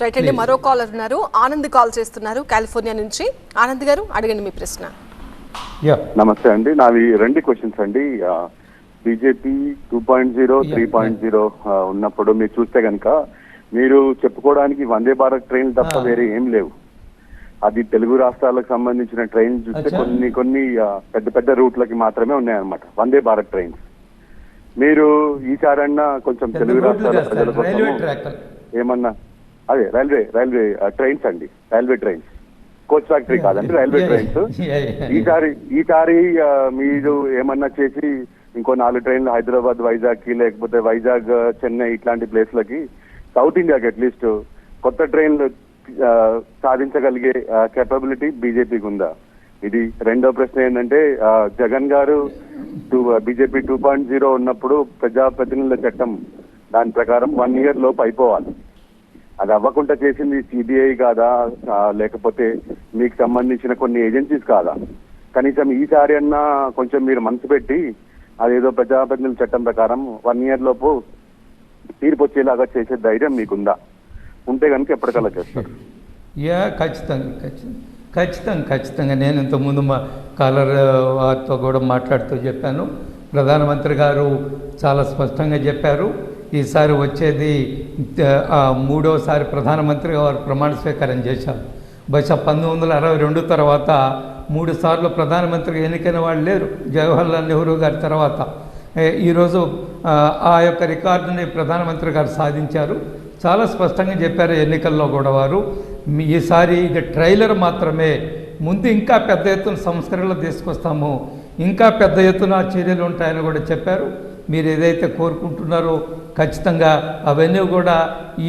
Right అండి మరో caller ఉన్నారు ఆనంద్ కాల్ చేస్తున్నారు కాలిఫోర్నియా నుంచి. ఆనంద్ గారు అడగండి మీ ప్రశ్న. యా. నమస్తే అండి. నావి రెండు క్వశ్చన్స్ అండి. BJP two point zero three point zero ఉన్నప్పుడు మీరు చూస్తే కనుక మీరు చెప్పుకోవడానికి వందే భారత్ ట్రైన్ తప్ప. వేరే ఏం లేవు. అది తెలుగు రాష్ట్రాలకు సంబంధించిన ట్రైన్ చూస్తే. కొన్ని కొన్ని పెద్ద పెద్ద రూట్లకి మాత్రమే ఉన్నాయన్నమాట. వందే భారత్ ట్రైన్స్. మీరు ఈసారన్నా కొంచెం తెలుగు రాష్ట్రాల ప్రజల కోసం ఏమన్నా? అదే రైల్వే రైల్వే ట్రైన్స్ అండి. రైల్వే ట్రైన్స్ కోచ్ ఫ్యాక్టరీ కాదండి రైల్వే ట్రైన్స్. ఈసారి ఈసారి మీరు ఏమన్నా చేసి ఇంకో నాలుగు ట్రైన్లు హైదరాబాద్ వైజాగ్కి లేకపోతే వైజాగ్ చెన్నై ఇట్లాంటి ప్లేస్లకి సౌత్ ఇండియాకి అట్లీస్ట్ కొత్త ట్రైన్లు సాధించగలిగే కెపబిలిటీ బీజేపీకి ఉందా? ఇది రెండో ప్రశ్న ఏంటంటే Jagan garu to BJP two point zero ఉన్నప్పుడు ప్రజాప్రతినిధుల చట్టం దాని ప్రకారం వన్ ఇయర్ లోపు అయిపోవాలి. అది అవ్వకుండా చేసింది సిబిఐ కాదా? లేకపోతే మీకు సంబంధించిన కొన్ని ఏజెన్సీస్ కాదా? కనీసం ఈసారి అన్నా కొంచెం మీరు మనసు పెట్టి అదేదో ప్రజాప్రతినిధుల చట్టం ప్రకారం వన్ ఇయర్ లోపు తీర్పు వచ్చేలాగా చేసే ధైర్యం మీకుందా? ఉంటే కనుక ఎప్పటికల్లా చేస్తారు యా ఖచ్చితంగా ఖచ్చితంగా. ఖచ్చితంగా ఖచ్చితంగా. నేను ఇంతకుముందు మా కాలర్ వారితో కూడా మాట్లాడుతూ చెప్పాను. ప్రధానమంత్రి గారు చాలా స్పష్టంగా చెప్పారు. ఈసారి వచ్చేది మూడోసారి ప్రధానమంత్రి వారు ప్రమాణ స్వీకారం చేశారు. బహుశా పంతొమ్మిది వందల అరవై రెండు తర్వాత మూడు సార్లు ప్రధానమంత్రి ఎన్నికైన వాళ్ళు లేరు జవహర్లాల్ నెహ్రూ గారి తర్వాత. ఈరోజు ఆ, యొక్క రికార్డుని ప్రధానమంత్రి గారు సాధించారు. చాలా స్పష్టంగా చెప్పారు ఎన్నికల్లో కూడా వారు. ఈసారి ఇది ట్రైలర్ మాత్రమే. ముందు ఇంకా పెద్ద ఎత్తున సంస్కరణలు తీసుకొస్తాము. ఇంకా పెద్ద ఎత్తున చర్యలు ఉంటాయని కూడా చెప్పారు. మీరు ఏదైతే కోరుకుంటున్నారో ఖచ్చితంగా అవన్నీ కూడా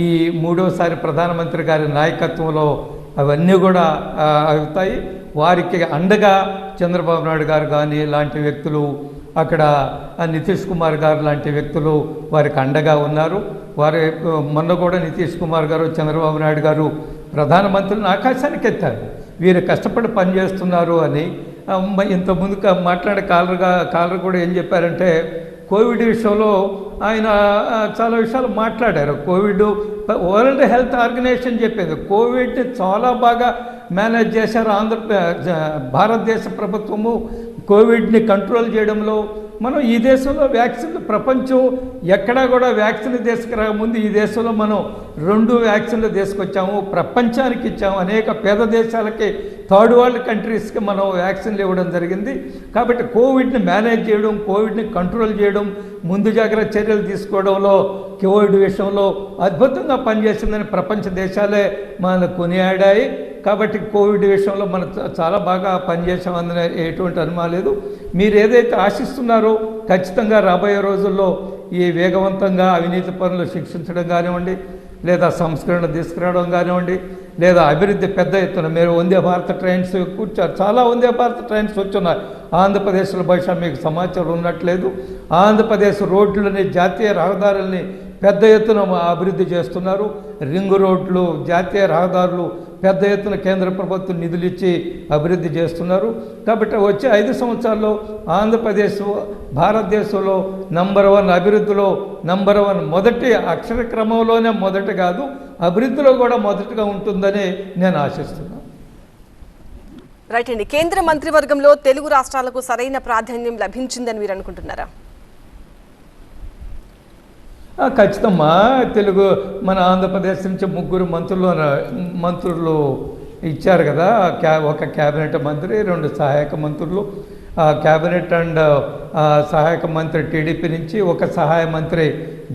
ఈ మూడోసారి ప్రధానమంత్రి గారి నాయకత్వంలో అవన్నీ కూడా అవుతాయి. వారికి అండగా చంద్రబాబు నాయుడు గారు కానీ ఇలాంటి వ్యక్తులు అక్కడ నితీష్ కుమార్ గారు లాంటి వ్యక్తులు వారికి అండగా ఉన్నారు. వారి మొన్న కూడా నితీష్ కుమార్ గారు చంద్రబాబు నాయుడు గారు ప్రధానమంత్రిని ఆకాశానికి ఎత్తారు. వీరు కష్టపడి పనిచేస్తున్నారు అని ఇంతకుముందు మాట్లాడే కాలర్గా కాలర్ కూడా ఏం చెప్పారంటే కోవిడ్ విషయంలో ఆయన చాలా విషయాలు మాట్లాడారు. కోవిడ్ వరల్డ్ హెల్త్ ఆర్గనైజేషన్ చెప్పింది కోవిడ్ని చాలా బాగా మేనేజ్ చేశారు ఆంధ్ర భారతదేశ ప్రభుత్వము. కోవిడ్ని కంట్రోల్ చేయడంలో మనం ఈ దేశంలో వ్యాక్సిన్ ప్రపంచం ఎక్కడా కూడా వ్యాక్సిన్ తీసుకురాకముందు ఈ దేశంలో మనం రెండు వ్యాక్సిన్లు తీసుకొచ్చాము ప్రపంచానికి ఇచ్చాము అనేక పేద దేశాలకి థర్డ్ వరల్డ్ కంట్రీస్కి మనం వ్యాక్సిన్లు ఇవ్వడం జరిగింది. కాబట్టి కోవిడ్ని మేనేజ్ చేయడం కోవిడ్ని కంట్రోల్ చేయడం ముందు జాగ్రత్త చర్యలు తీసుకోవడంలో కోవిడ్ విషయంలో అద్భుతంగా పనిచేసిందని ప్రపంచ దేశాలే మన కొనియాడాయి. కాబట్టి కోవిడ్ విషయంలో మనం చాలా బాగా పనిచేసామని ఎటువంటి అనుమానం లేదు. మీరు ఏదైతే ఆశిస్తున్నారో ఖచ్చితంగా రాబోయే రోజుల్లో ఈ వేగవంతంగా అవినీతి పనులు శిక్షించడం కానివ్వండి లేదా సంస్కరణ తీసుకురావడం కానివ్వండి లేదా అభివృద్ధి పెద్ద ఎత్తున మీరు వందే భారత ట్రైన్స్ కూర్చారు. చాలా వందే భారత ట్రైన్స్ వచ్చున్నాయి. ఆంధ్రప్రదేశ్లో బహుశా మీకు సమాచారం ఉన్నట్లేదు. ఆంధ్రప్రదేశ్ రోడ్లని జాతీయ రహదారుల్ని పెద్ద ఎత్తున అభివృద్ధి చేస్తున్నారు. రింగ్ రోడ్లు జాతీయ రహదారులు పెద్ద ఎత్తున కేంద్ర ప్రభుత్వం నిధులు ఇచ్చి అభివృద్ధి చేస్తున్నారు. కాబట్టి వచ్చే ఐదు సంవత్సరాల్లో ఆంధ్రప్రదేశ్ భారతదేశంలో నంబర్ వన్ అభివృద్ధిలో నంబర్ వన్ మొదటి అక్షర క్రమంలోనే మొదటి కాదు అభివృద్ధిలో కూడా మొదటిగా ఉంటుందని నేను ఆశిస్తున్నాను. రైట్ అండి. కేంద్ర మంత్రివర్గంలో తెలుగు రాష్ట్రాలకు సరైన ప్రాధాన్యం లభించిందని మీరు అనుకుంటున్నారా? ఖచ్చితమ్మా తెలుగు మన ఆంధ్రప్రదేశ్ నుంచి ముగ్గురు మంత్రులు మంత్రులు ఇచ్చారు కదా క్యా ఒక క్యాబినెట్ మంత్రి రెండు సహాయక మంత్రులు. ఆ క్యాబినెట్ అండ్ సహాయక మంత్రి టీడీపీ నుంచి ఒక సహాయ మంత్రి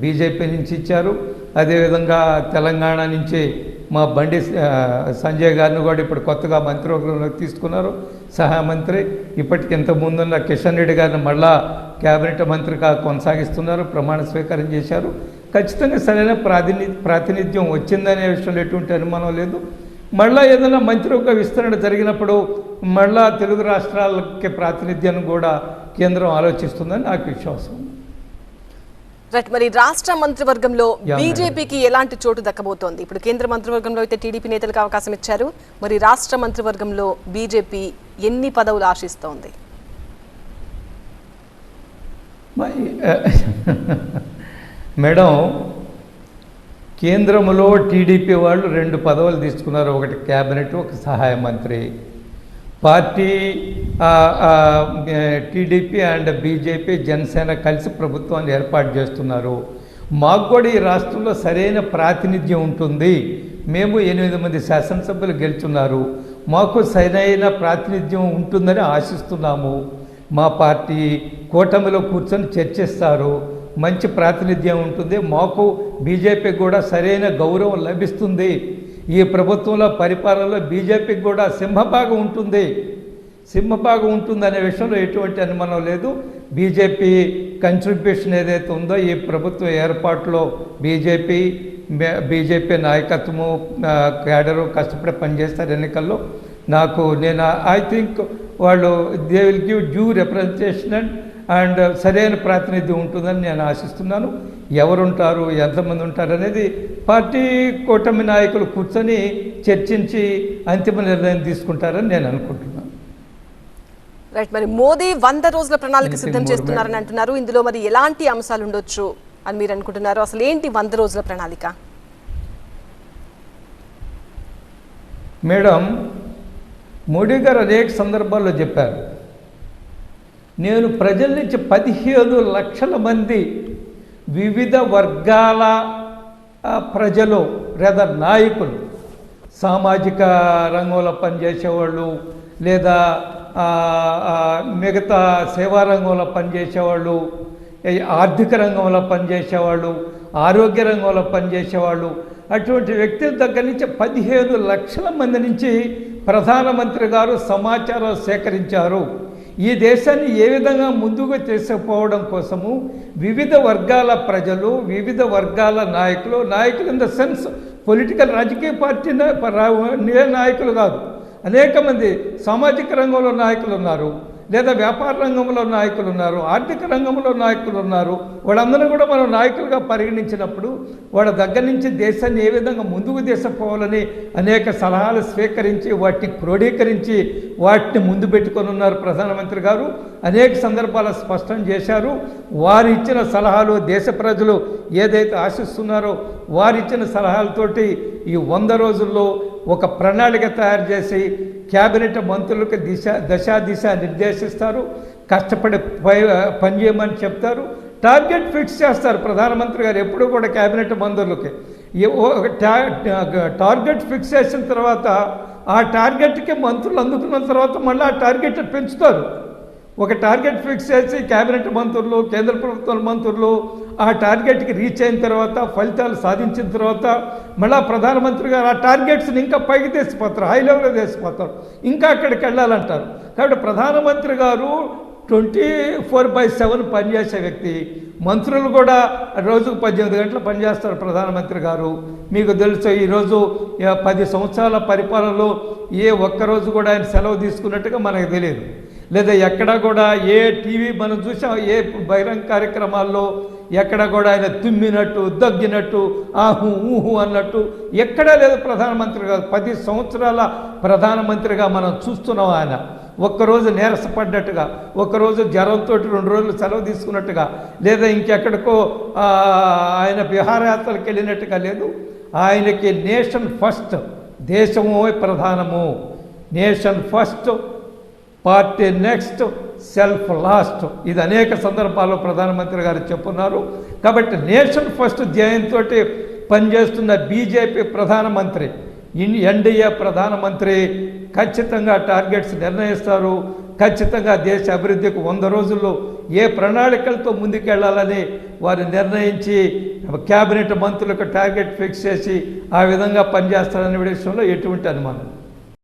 బీజేపీ నుంచి ఇచ్చారు. అదేవిధంగా తెలంగాణ నుంచి మా బండి సంజయ్ గారిని కూడా ఇప్పుడు కొత్తగా మంత్రివర్గంలోకి తీసుకున్నారు. సహాయ మంత్రి ఇప్పటికి ఇంత ముందున్న కిషన్ రెడ్డి గారిని మళ్ళా కేబినెట్ మంత్రిగా కొనసాగిస్తున్నారు ప్రమాణ స్వీకారం చేశారు ఖచ్చితంగా సరైన ప్రాతిని ప్రాతినిధ్యం వచ్చిందనే విషయంలో ఎటువంటి అనుమానం లేదు మళ్ళా ఏదైనా మంత్రి ఒక విస్తరణ జరిగినప్పుడు మళ్ళా తెలుగు రాష్ట్రాలకి ప్రాతినిధ్యాన్ని కూడా కేంద్రం ఆలోచిస్తుందని నాకు విశ్వాసం ఉంది. రైట్ మరి రాష్ట్ర మంత్రివర్గంలో. బీజేపీకి ఎలాంటి చోటు దక్కబోతోంది? ఇప్పుడు కేంద్ర మంత్రివర్గంలో అయితే టీడీపీ నేతలకు అవకాశం ఇచ్చారు. మరి రాష్ట్ర మంత్రివర్గంలో బీజేపీ ఎన్ని పదవులు ఆశిస్తోంది? మేడం కేంద్రంలో టీడీపీ వాళ్ళు రెండు పదవులు తీసుకున్నారు. ఒకటి క్యాబినెట్ ఒక సహాయ మంత్రి. Party TDP and BJP Janasena కలిసి ప్రభుత్వాన్ని ఏర్పాటు చేస్తున్నారు. మాకు కూడా ఈ రాష్ట్రంలో సరైన ప్రాతినిధ్యం ఉంటుంది. మేము ఎనిమిది మంది శాసనసభ్యులు గెలుచున్నారు. మాకు సరైన ప్రాతినిధ్యం ఉంటుందని ఆశిస్తున్నాము. మా పార్టీ కూటమిలో కూర్చొని చర్చిస్తారు. మంచి ప్రాతినిధ్యం ఉంటుంది. మాకు బీజేపీకి కూడా సరైన గౌరవం లభిస్తుంది. ఈ ప్రభుత్వంలో పరిపాలనలో బీజేపీకి కూడా సింహభాగం ఉంటుంది. సింహభాగం ఉంటుందనే విషయంలో ఎటువంటి అనుమానం లేదు. బీజేపీ కంట్రిబ్యూషన్ ఏదైతే ఉందో ఈ ప్రభుత్వ ఏర్పాటులో బీజేపీ బీజేపీ నాయకత్వము క్యాడరు కష్టపడి పనిచేస్తారు ఎన్నికల్లో. నాకు నేను ఐ థింక్ వాళ్ళు they will give due representation and and సరైన ప్రాతినిధ్యం ఉంటుందని నేను ఆశిస్తున్నాను. ఎవరుంటారు ఎంతమంది ఉంటారు అనేది పార్టీ కూటమి నాయకులు కూర్చొని చర్చించి అంతిమ నిర్ణయం తీసుకుంటారని నేను అనుకుంటున్నాను. రైట్ మరి మోదీ వంద రోజుల ప్రణాళిక సిద్ధం చేస్తున్నారని అంటున్నారు. ఇందులో మరి ఎలాంటి అంశాలు ఉండొచ్చు అని మీరు అనుకుంటున్నారు? అసలు ఏంటి వంద రోజుల ప్రణాళిక? మేడం మోడీ గారు అనేక సందర్భాల్లో చెప్పారు. నేను ప్రజల నుంచి పదిహేను లక్షల మంది వివిధ వర్గాల ప్రజలు లేదా నాయకులు సామాజిక రంగంలో పనిచేసేవాళ్ళు లేదా మిగతా సేవా రంగంలో పనిచేసేవాళ్ళు ఆర్థిక రంగంలో పనిచేసేవాళ్ళు ఆరోగ్య రంగంలో పనిచేసేవాళ్ళు అటువంటి వ్యక్తుల దగ్గర నుంచి పదిహేను లక్షల మంది నుంచి ప్రధానమంత్రి గారు సమాచారం సేకరించారు. ఈ దేశాన్ని ఏ విధంగా ముందుకు తీసుకుపోవడం కోసము వివిధ వర్గాల ప్రజలు వివిధ వర్గాల నాయకులు నాయకులు ఇన్ ద సెన్స్ పొలిటికల్ రాజకీయ పార్టీ రా- నాయకులు కాదు. అనేక మంది సామాజిక రంగంలో నాయకులు ఉన్నారు. లేదా వ్యాపార రంగంలో నాయకులు ఉన్నారు ఆర్థిక రంగంలో నాయకులు ఉన్నారు వాళ్ళందరూ కూడా మనం నాయకులుగా పరిగణించినప్పుడు వాళ్ళ దగ్గర నుంచి దేశాన్ని ఏ విధంగా ముందుకు దేశపోవాలని అనేక సలహాలు స్వీకరించి వాటిని క్రోడీకరించి వాటిని ముందు పెట్టుకొని ఉన్నారు ప్రధానమంత్రి గారు. అనేక సందర్భాలు స్పష్టం చేశారు. వారు ఇచ్చిన సలహాలు దేశ ప్రజలు ఏదైతే ఆశిస్తున్నారో వారిచ్చిన సలహాలతోటి ఈ వంద రోజుల్లో ఒక ప్రణాళిక తయారు చేసి క్యాబినెట్ మంత్రులకు దిశ దశా దిశ నిర్దేశిస్తారు. కష్టపడి పని చేయమని చెప్తారు. టార్గెట్ ఫిక్స్ చేస్తారు ప్రధానమంత్రి గారు ఎప్పుడు కూడా క్యాబినెట్ మంత్రులకి. ఒక టార్గెట్ ఫిక్స్ చేసిన తర్వాత ఆ టార్గెట్కి మంత్రులు అందుకున్న తర్వాత మళ్ళీ ఆ టార్గెట్ పెంచుతారు. ఒక టార్గెట్ ఫిక్స్ చేసి క్యాబినెట్ మంత్రులు కేంద్ర ప్రభుత్వ మంత్రులు ఆ టార్గెట్కి రీచ్ అయిన తర్వాత ఫలితాలు సాధించిన తర్వాత మళ్ళా ప్రధానమంత్రి గారు ఆ టార్గెట్స్ని ఇంకా పైకి తీసిపోతారు హై లెవెల్లో తీసిపోతారు ఇంకా అక్కడికి వెళ్ళాలంటారు. కాబట్టి ప్రధానమంత్రి గారు ట్వంటీ ఫోర్ బై సెవెన్ పనిచేసే వ్యక్తి. మంత్రులు కూడా రోజుకు పద్దెనిమిది గంటలు పనిచేస్తారు ప్రధానమంత్రి గారు. మీకు తెలుసు ఈరోజు పది సంవత్సరాల పరిపాలనలో ఏ ఒక్కరోజు కూడా ఆయన సెలవు తీసుకున్నట్టుగా మనకు తెలియదు. లేదా ఎక్కడ కూడా ఏ టీవీ మనం చూసాం ఏ బహిరంగ కార్యక్రమాల్లో ఎక్కడ కూడా ఆయన తుమ్మినట్టు దగ్గినట్టు ఆహు ఊహు అన్నట్టు ఎక్కడా లేదు ప్రధానమంత్రి గారు. పది సంవత్సరాల ప్రధానమంత్రిగా మనం చూస్తున్నాం ఆయన. ఒక్కరోజు నీరసపడ్డట్టుగా ఒకరోజు జ్వరంతో రెండు రోజులు సెలవు తీసుకున్నట్టుగా లేదా ఇంకెక్కడికో ఆయన విహారయాత్రలకు వెళ్ళినట్టుగా లేదు. ఆయనకి నేషన్ ఫస్ట్ దేశము ప్రధానము. Nation first party next self last. ఇది అనేక సందర్భాల్లో ప్రధానమంత్రి గారు చెప్పున్నారు. కాబట్టి నేషన్ ఫస్ట్ ధ్యేయంతో పనిచేస్తున్న బీజేపీ ప్రధానమంత్రి ఇన్ ఎన్డీఏ ప్రధానమంత్రి ఖచ్చితంగా టార్గెట్స్ నిర్ణయిస్తారు. ఖచ్చితంగా దేశ అభివృద్ధికి వంద రోజుల్లో ఏ ప్రణాళికలతో ముందుకెళ్ళాలని వారు నిర్ణయించి కేబినెట్ మంత్రులకు టార్గెట్ ఫిక్స్ చేసి ఆ విధంగా పనిచేస్తారనే విషయంలో ఎటువంటి అనుమానం